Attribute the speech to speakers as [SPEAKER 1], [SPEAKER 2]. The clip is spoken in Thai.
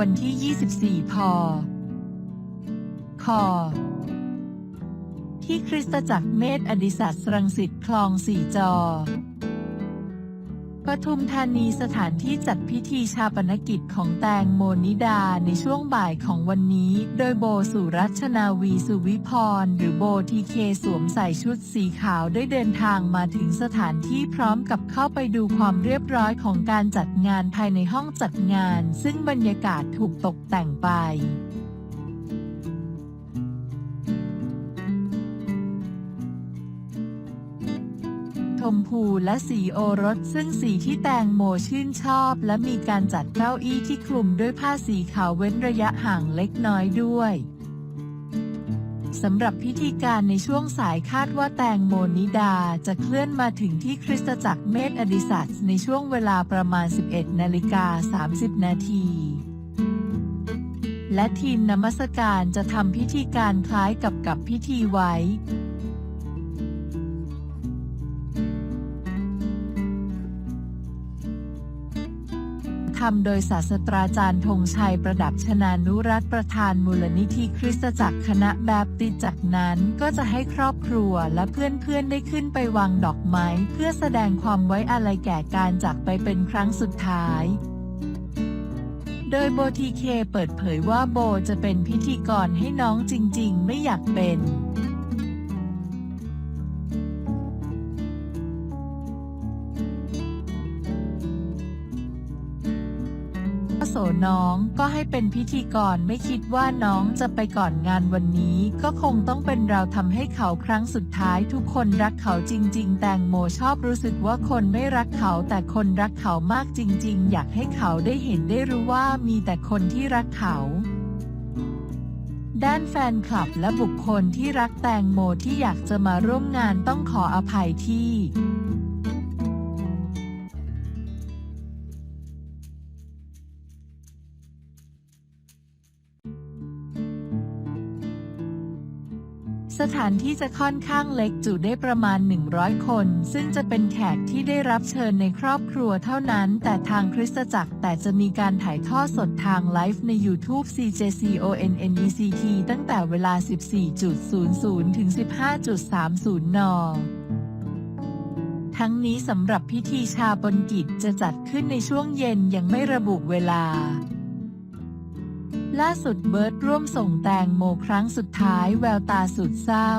[SPEAKER 1] วันที่ 24 พคที่คริสตจักรเมธอดิสัตรังสิตคลองสี่จอ ทุมธานีสถานที่จัดพิธีชาปนกิจของแตงโมนิดาในช่วงบ่ายของวันนี้ โดยโบสุรัชนาวีสุวิพร หรือโบทีเคสวมใส่ชุดสีขาวได้เดินทางมาถึงสถานที่พร้อมกับเข้าไปดูความเรียบร้อยของการจัดงานภายในห้องจัดงาน ซึ่งบรรยากาศถูกตกแต่งไป ชมพูและสีโอรส ซึ่งสีที่แตงโมชื่นชอบ และมีการจัดเก้าอี้ที่คลุมด้วยผ้าสีขาวเว้นระยะห่างเล็กน้อยด้วยสำหรับพิธีการในช่วงสายคาดว่าแตงโมนิดาจะเคลื่อนมาถึงที่คริสตจักรเมธอดิสัตในช่วงเวลาประมาณ 11 นาฬิกา 30 นาที และทีมนมัสการจะทำพิธีการคล้ายกับกับพิธีไว้ ทำโดยศาสตราจารย์ธงชัยประดับชนานุรัตน์ประธานมูลนิธิคริสตจักรคณะแบปติจากนั้นก็จะให้ครอบครัวและเพื่อนๆได้ขึ้นไปวางดอกไม้ เพื่อแสดงความไว้อาลัยแก่การจากไปเป็นครั้งสุดท้ายโดยโบทีเคเปิดเผยว่าโบจะเป็นพิธีกรให้น้องจริง ๆ ไม่อยากเป็น โสน้องก็ให้เป็นพิธีกรไม่คิดว่าน้องจะไปก่อนงานวันนี้ ก็คงต้องเป็นเราทำให้เขาครั้งสุดท้ายทุกคนรักเขาจริง ๆ แตงโมชอบรู้สึกว่าคนไม่รักเขาแต่คนรักเขามากจริง ๆ อยากให้เขาได้เห็นได้รู้ว่ามีแต่คนที่รักเขาด้านแฟนคลับและบุคคลที่รักแตงโมที่อยากจะมาร่วมงานต้องขออภัยที่ สถานที่จะค่อนข้างเล็กจุได้ประมาณ 100 คน ซึ่งจะเป็นแขกที่ได้รับเชิญในครอบครัวเท่านั้น แต่ทางคริสตจักรแต่จะมีการถ่ายทอดสดทางไลฟ์ใน YouTube CJCONNECT ตั้งแต่เวลา 14.00 ถึง 15.30 นทั้งนี้สำหรับพิธีชาปนกิจจะจัดขึ้นในช่วงเย็นยังไม่ระบุเวลา ล่าสุดเบิร์ดร่วมส่งแตงโมครั้งสุดท้ายแววตาสุดเศร้า